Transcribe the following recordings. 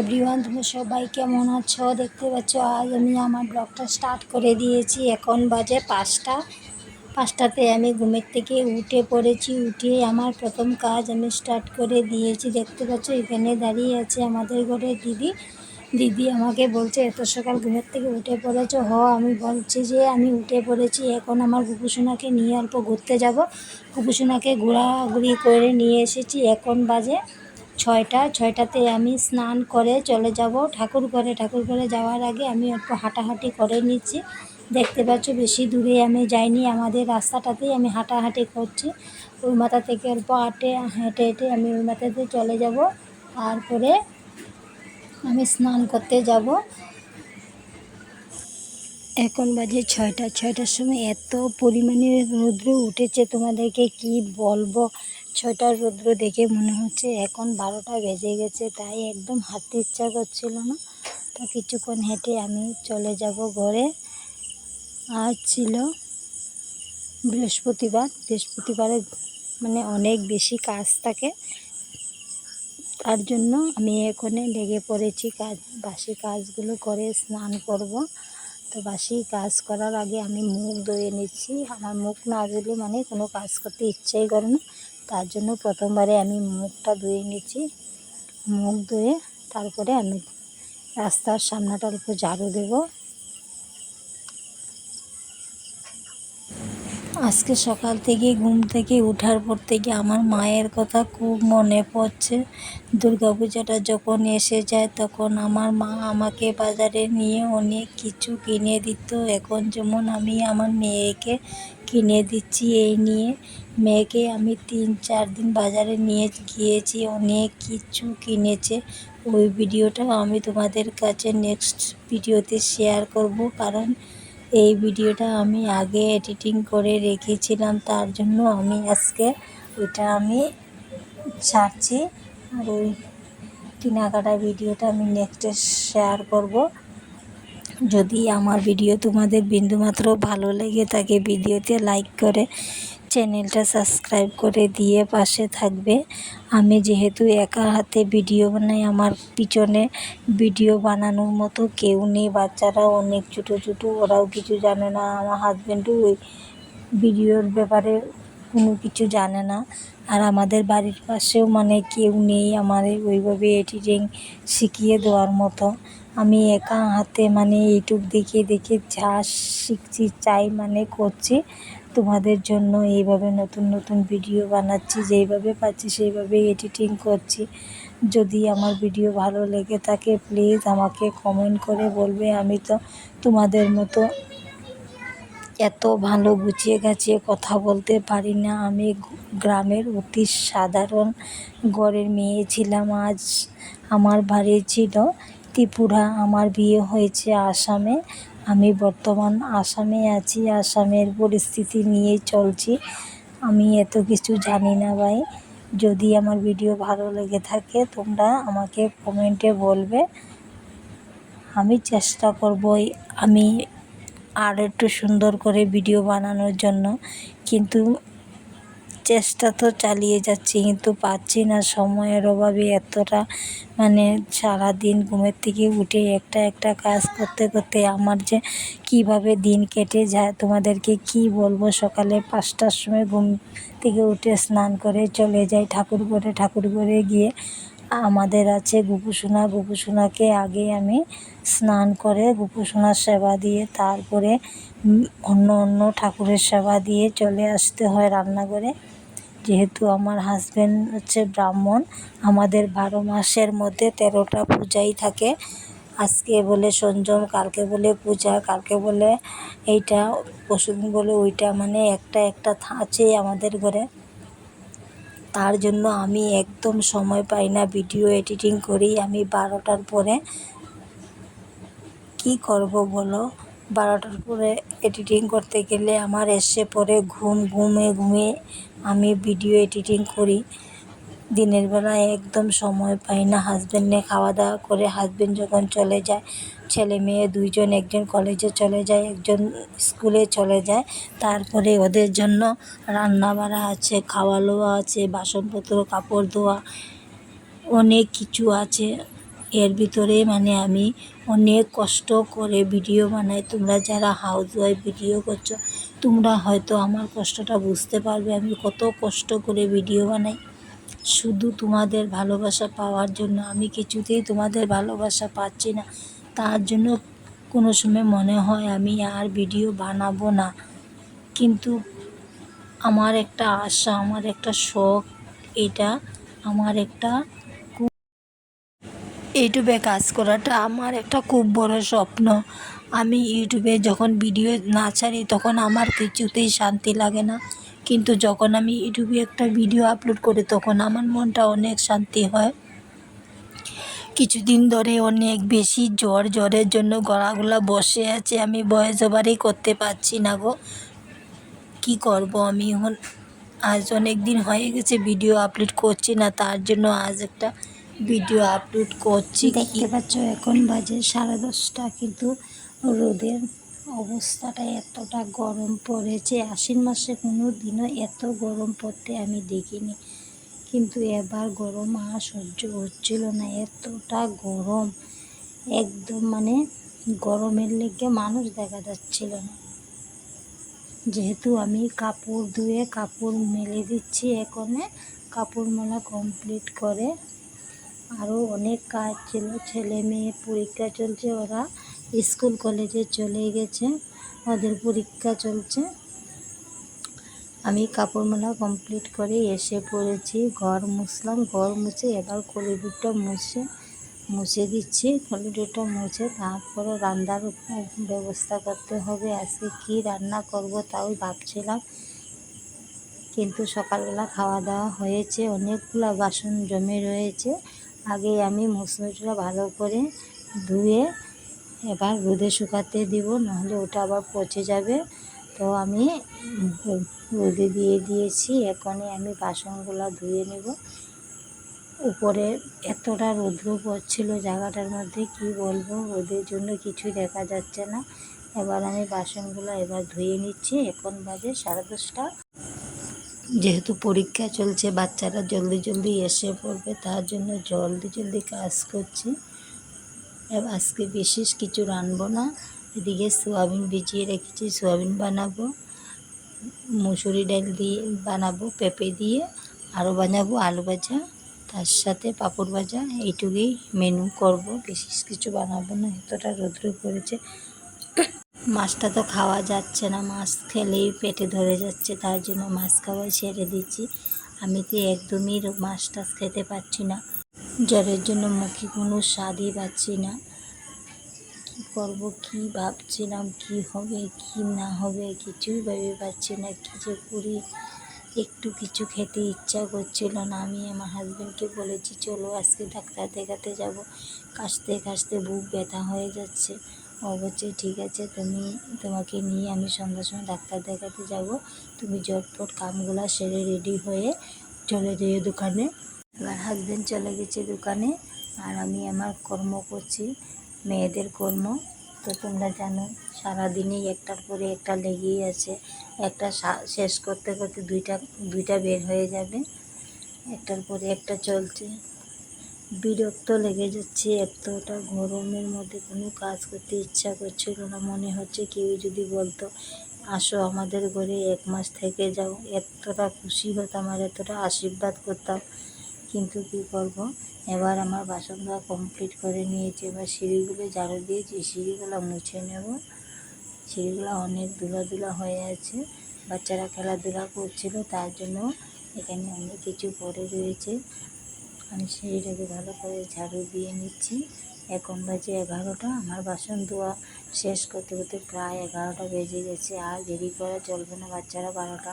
Everyone তুমি সবাই কেমন আছো? দেখতে পাচ্ছ, আজ আমি আমার ব্লগটা স্টার্ট করে দিয়েছি। এখন বাজে পাঁচটা। পাঁচটাতে আমি ঘুমের থেকে উঠে পড়েছি। উঠে আমার প্রথম কাজ আমি স্টার্ট করে দিয়েছি। দেখতে পাচ্ছ, এখানে দাঁড়িয়ে আছে আমাদের ঘরে দিদি। দিদি আমাকে বলছে, এত সকাল ঘুমের থেকে উঠে পড়েছো? হ, আমি বলছি যে আমি উঠে পড়েছি। এখন আমার গুপুসোনাকে নিয়ে অল্প ঘুরতে যাব। গুপুসোনাকে ঘোরাঘুরি করে নিয়ে এসেছি। এখন বাজে ছয়টা, ছয়টাতে আমি স্নান করে চলে যাব ঠাকুর ঘরে। ঠাকুর ঘরে যাওয়ার আগে আমি একটু হাঁটাহাঁটি করে নিচ্ছি। দেখতে পাচ্ছ বেশি দূরে আমি যাইনি, আমাদের রাস্তাটাতেই আমি হাঁটাহাঁটি করছি। ওই মাথা থেকে অল্প হাঁটে, হেঁটে হেঁটে আমি ওই মাথাতে চলে যাব। তারপরে আমি স্নান করতে যাব। এখন বাজে ছয়টা, ছয়টার সময় এত পরিমাণে রৌদ্র উঠেছে, তোমাদেরকে কি বলব? ছয়টার রৌদ্র দেখে মনে হচ্ছে এখন বারোটা বেজে গেছে, তাই একদম হাঁটতে ইচ্ছা করছিল না। তো কিছুক্ষণ হেঁটে আমি চলে যাব ঘরে। আজ ছিল বৃহস্পতিবার। বৃহস্পতিবারে মানে অনেক বেশি কাজ থাকে। তার জন্য আমি এখানে লেগে পড়েছি কাজ, বাসি কাজগুলো করে স্নান করব। তো বাসি কাজ করার আগে আমি মুখ ধুয়ে নিচ্ছি। আমার মুখ না ধুলে মানে কোনো কাজ করতে ইচ্ছাই করে না। তার জন্য প্রথমবারে আমি মুখটা ধুয়ে নিচ্ছি। মুখ ধুয়ে তারপরে আমি রাস্তার সামনাটা অল্প ঝাড়ু দেবো। আজকে সকাল থেকে ঘুম থেকে ওঠার পর থেকে আমার মায়ের কথা খুব মনে পড়ছে। দুর্গাপূজাটা যখন এসে যায় তখন আমার মা আমাকে বাজারে নিয়ে অনেক কিছু কিনে দিত। এখন যেমন আমি আমার মেয়েকে কিনে দিচ্ছি এই নিয়ে। মেয়েকে আমি তিন চার দিন বাজারে নিয়ে গিয়েছি, অনেক কিছু কিনেছে। ওই ভিডিওটা আমি তোমাদের কাছে নেক্সট ভিডিওতে শেয়ার করব, কারণ এই ভিডিওটা আমি আগে এডিটিং করে রেখেছিলাম, তার জন্য আমি আজকে ওইটা আমি ছাড়ছি। আর ওই কেনাকাটা ভিডিওটা আমি নেক্সটে শেয়ার করব। যদি আমার ভিডিও তোমাদের বিন্দুমাত্র ভালো লেগে থাকে ভিডিওতে লাইক করে চ্যানেলটা সাবস্ক্রাইব করে দিয়ে পাশে থাকবে। আমি যেহেতু একা হাতে ভিডিও বানাই, আমার পিছনে ভিডিও বানানোর মতো কেউ নেই, বাচ্চারাও অনেক, ছোটো ছোটো, ওরাও কিছু জানে না, আমার হাজব্যান্ডও ওই ভিডিওর ব্যাপারে কোনো কিছু জানে না। আর আমাদের বাড়ির পাশেও মানে কেউ নেই, আমার ওইভাবে এডিটিং শিখিয়ে দেওয়ার মতো। আমি একা হাতে মানে ইউটিউব দেখে দেখে যা শিখছি, চাই মানে করছি। তোমাদের জন্য এইভাবে নতুন নতুন ভিডিও বানাচ্ছি, যেইভাবে পাচ্ছি সেইভাবে এডিটিং করছি। যদি আমার ভিডিও ভালো লেগে থাকে প্লিজ আমাকে কমেন্ট করে বলবে। আমি তো তোমাদের মতো এত ভালো গুছিয়ে গাছিয়ে কথা বলতে পারি না। আমি গ্রামের অতি সাধারণ ঘরের মেয়ে ছিলাম। আজ আমার বাড়ি ছিল ত্রিপুরা। আমার বিয়ে হয়েছে আসামে। আমি বর্তমান আসামে আছি। আসামের পরিস্থিতি নিয়েই চলছি। আমি এত কিছু জানি না ভাই। যদি আমার ভিডিও ভালো লেগে থাকে, তোমরা আমাকে কমেন্টে বলবে। আমি চেষ্টা করব আমি আর একটু সুন্দর করে ভিডিও বানানোর জন্য। কিন্তু চেষ্টা তো চালিয়ে যাচ্ছি, কিন্তু পাচ্ছি না। সময়ের অভাবে এতটা মানে সারাদিন ঘুমের থেকে উঠে একটা একটা কাজ করতে করতে আমার যে কীভাবে দিন কেটে যায়, তোমাদেরকে কি বলব? সকালে পাঁচটার সময় ঘুম থেকে উঠে স্নান করে চলে যাই ঠাকুর ঘরে ঠাকুর ঘরে গিয়ে আমাদের আছে গোপুসোনা। গোপুসোনাকে আগে আমি স্নান করে গোপুসোনার সেবা দিয়ে, তারপরে অন্য অন্য ঠাকুরের সেবা দিয়ে চলে আসতে হয় রান্নাঘরে। যেহেতু আমার হাজব্যান্ড হচ্ছে ব্রাহ্মণ, আমাদের বারো মাসের মধ্যে তেরোটা পূজাই থাকে। আজকে বলে সঞ্জম, কালকে বলে পূজা, কালকে বলে এইটা, পরশুদিন বলে ওইটা মানে একটা একটা আছেই আমাদের ঘরে। তার জন্য আমি একদম সময় পাই না ভিডিও এডিটিং করি। আমি বারোটার পরে কি করব বলো? বারোটার পরে এডিটিং করতে গেলে আমার এসে পরে ঘুম, ঘুমে ঘুমে আমি ভিডিও এডিটিং করি। দিনের বেলায় একদম সময় পাই না। হাজব্যান্ডে খাওয়া দাওয়া করে হাজব্যান্ড যখন চলে যায়, ছেলে মেয়ে দুইজন, একজন কলেজে চলে যায়, একজন স্কুলে চলে যায়, তারপরে ওদের জন্য রান্না বাড়া আছে খাওয়া লওয়া আছে, বাসনপত্র, কাপড় ধোয়া, অনেক কিছু আছে। এর ভিতরে মানে আমি অনেক কষ্ট করে ভিডিও বানাই। তোমরা যারা হাউস ওয়াইফ ভিডিও করছ, তোমরা হয়তো আমার কষ্টটা বুঝতে পারবে। আমি কত কষ্ট করে ভিডিও বানাই। শুধু তোমাদের ভালোবাসা পাওয়ার জন্য। আমি কিছুতেই তোমাদের ভালোবাসা পাচ্ছি না। তার জন্য কোনো সময় মনে হয় আমি আর ভিডিও বানাবো না। কিন্তু আমার একটা আশা, আমার একটা শখ, এটা আমার একটা ইউটিউবে কাজ করাটা আমার একটা খুব বড় স্বপ্ন। আমি ইউটিউবে যখন ভিডিও না ছাড়ি তখন আমার কিছুতেই শান্তি লাগে না। কিন্তু যখন আমি ইউটিউবে একটা ভিডিও আপলোড করি তখন আমার মনটা অনেক শান্তি হয়। কিছুদিন ধরে অনেক বেশি জ্বর, জ্বরের জন্য গলাগুলা বসে আছে, আমি ভয়েস ওভারই করতে পারছি না গো। কি করব আমি এখন? আজ অনেক দিন হয়ে গেছে, ভিডিও আপলোড করছি না, তার জন্য আজ একটা ভিডিও আপলোড করছি দেখতে পাচ্ছ, এখন বাজে সাড়ে দশটা, কিন্তু রোদের অবস্থাটা এতটা গরম পড়েছে। আশ্বিন মাসে কোনো দিনও এত গরম পড়তে আমি দেখিনি। কিন্তু এবার গরম আর সহ্য হচ্ছিল না, এতটা গরম। একদম মানে গরমের লেগে মানুষ দেখা যাচ্ছিল না। যেহেতু আমি কাপড় ধুয়ে কাপড় মেলে দিচ্ছি, এখানে কাপড় মেলা কমপ্লিট করে আরও অনেক কাজ ছিল, ছেলে মেয়ে পরীক্ষা চলছে, ওরা স্কুল, কলেজে চলে গেছে, ওদের পরীক্ষা চলছে। আমি কাপড় মেলা কমপ্লিট করে এসে পড়েছি, ঘর মুছলাম, ঘর মুছে এবার কলিডুরটা মুছে মুছে দিচ্ছি কলিডুরটা মুছে তারপরে রান্নার ব্যবস্থা করতে হবে, আজকে কি রান্না করব তাও ভাবছিলাম। কিন্তু সকালবেলা খাওয়া দাওয়া হয়েছে, অনেকগুলো বাসন জমে রয়েছে আগে আমি মশলাটা ভালো করে ধুয়ে এবার রোদে শুকাতে দিব, নাহলে ওটা আবার পচে যাবে। তো আমি রোদে দিয়ে দিয়েছি, এখনই আমি বাসনগুলো ধুয়ে নেব। উপরে এতটা রৌদ্র পড়ছিল জায়গাটার মধ্যে, কি বলব, রোদের জন্য কিছু দেখা যাচ্ছে না। এবার আমি বাসনগুলো এবার ধুয়ে নিচ্ছি, এখন বাজে সাড়ে দশটা। যেহেতু পরীক্ষা চলছে, বাচ্চারা জলদি জলদি এসে পড়বে, তার জন্য জলদি জলদি কাজ করছি। আজকে বিশেষ কিছু রানবো না। এদিকে সোয়াবিন ভিজিয়ে রেখেছি, সোয়াবিন বানাবো, মুসুরি ডাল দিয়ে বানাবো, পেঁপে দিয়ে আরও বানাবো, আলু ভাজা, তার সাথে পাঁপড় ভাজা, এইটুকুই মেনু করব। বিশেষ কিছু বানাবো না, এতটা রৌদ্র পড়েছে। মাছটা তো খাওয়া যাচ্ছে না, মাছ খেলেই পেটে ধরে যাচ্ছে, তার জন্য মাছ খাওয়াই ছেড়ে দিচ্ছি। আমি তো একদমই মাছ টাছ খেতে পারছি না, জ্বরের জন্য মুখে কোনো স্বাদই পাচ্ছি না। কি করব, কি ভাবছিলাম, কি হবে, কি না হবে, কিছুই ভেবে পাচ্ছি না, কী যে করি। একটু কিছু খেতে ইচ্ছা করছিল না, আমি আমার হাজব্যান্ডকে বলেছি, চলো আজকে ডাক্তার দেখাতে যাব। কাশতে কাশতে বুক ব্যথা হয়ে যাচ্ছে। ও বলছে ঠিক আছে, তুমি তোমাকে নিয়ে আমি সন্ধ্যার সময় ডাক্তার দেখাতে যাব। তুমি ঝটপট কামগুলো সেরে রেডি হয়ে চলে যেও দোকানে। এবার হাজব্যান্ড চলে গেছে দোকানে আর আমি আমার কর্ম করছি, মেয়েদের কর্ম। তো তোমরা জানো, সারাদিনই একটার পরে একটা লেগেই আছে। একটা শেষ করতে করতে দুইটা দুইটা বের হয়ে যাবে। একটার পরে একটা চলছে। বিরক্ত লেগে যাচ্ছে, এতটা গরমের মধ্যে কোনো কাজ করতে ইচ্ছা করছিল না। মনে হচ্ছে কেউ যদি বলতো, আসো আমাদের ঘরে এক মাস থেকে যাও। এতটা খুশি হতাম আর এতটা আশীর্বাদ করতাম। কিন্তু কী করব? এবার আমার বাসন ধোয়া কমপ্লিট করে নিয়েছি। এবার সিঁড়িগুলো ঝাড়ু দিয়েছি। সিঁড়িগুলো মুছে নেব। সিঁড়িগুলো অনেক ধুলা হয়ে আছে। বাচ্চারা খেলাধুলা করছিল, তার জন্য এখানে অনেক কিছু পড়ে রয়েছে। আমি সিঁড়িটাকে ভালো করে ঝাড়ু দিয়ে নিচ্ছি। এখন বাজে এগারোটা, আমার বাসন ধোয়া শেষ করতে করতে প্রায় এগারোটা বেজে গেছে। আর দেরি করা চলবে না, বাচ্চারা বারোটা,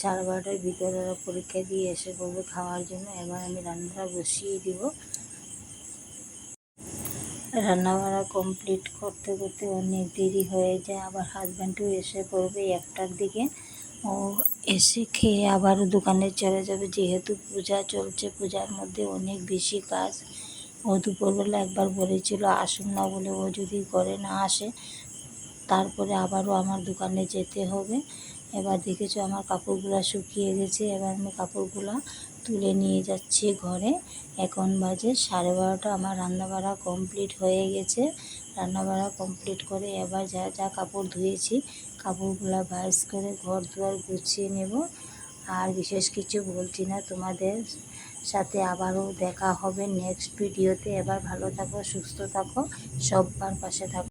সাড়ে বারোটার ভিতরে ওরা পরীক্ষা দিয়ে এসে পড়বে খাওয়ার জন্য। এবার আমি রান্নাটা বসিয়ে দিব। রান্না বান্না কমপ্লিট করতে করতে অনেক দেরি হয়ে যায়। আবার হাজব্যান্ডও এসে পড়বে একটার দিকে। ও এসে খেয়ে আবার দোকানে চলে যাবে। যেহেতু পূজা চলছে, পূজার মধ্যে অনেক বেশি কাজ। ও দুপুরবেলা একবার বলেছিল, আসুন না বলে ও যদি ঘরে না আসে, তারপরে আবারও আমার দোকানে যেতে হবে। এবার দেখেছ আমার কাপড়গুলো শুকিয়ে গেছে। এবার আমি কাপড়গুলো তুলে নিয়ে যাচ্ছি ঘরে। এখন বাজে সাড়ে বারোটা। আমার রান্নাবাড়া কমপ্লিট হয়ে গেছে। রান্নাবাড়া কমপ্লিট করে এবার যা যা কাপড় ধুয়েছি কাপড়গুলো ভাইস করে ঘর দুয়ার গুছিয়ে নেব। আর বিশেষ কিছু বলছি না, তোমাদের সাথে আবারও দেখা হবে নেক্সট ভিডিওতে এবার ভালো থাকো, সুস্থ থাকো, সব্বার পাশে থাকো।